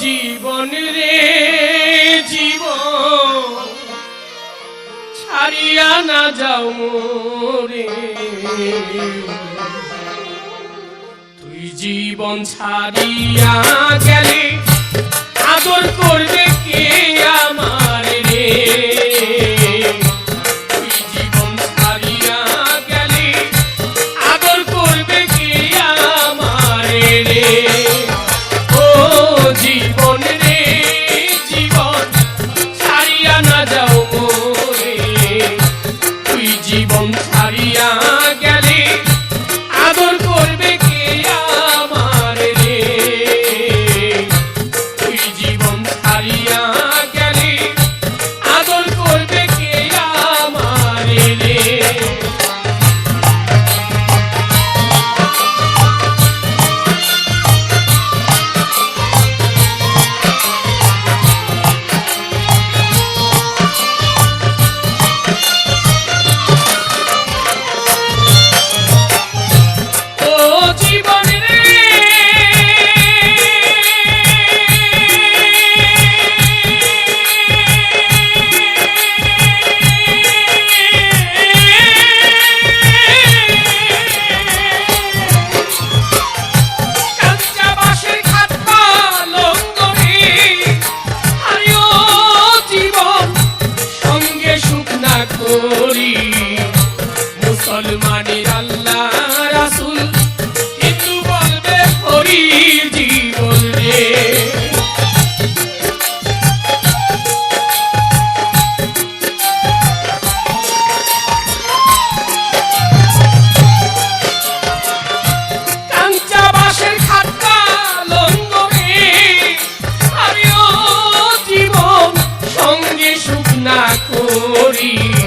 জীবন রে জীবন ছাড়িয়া না যাও মোরে। তুই জীবন ছাড়িয়া গেলে সুখ না করি।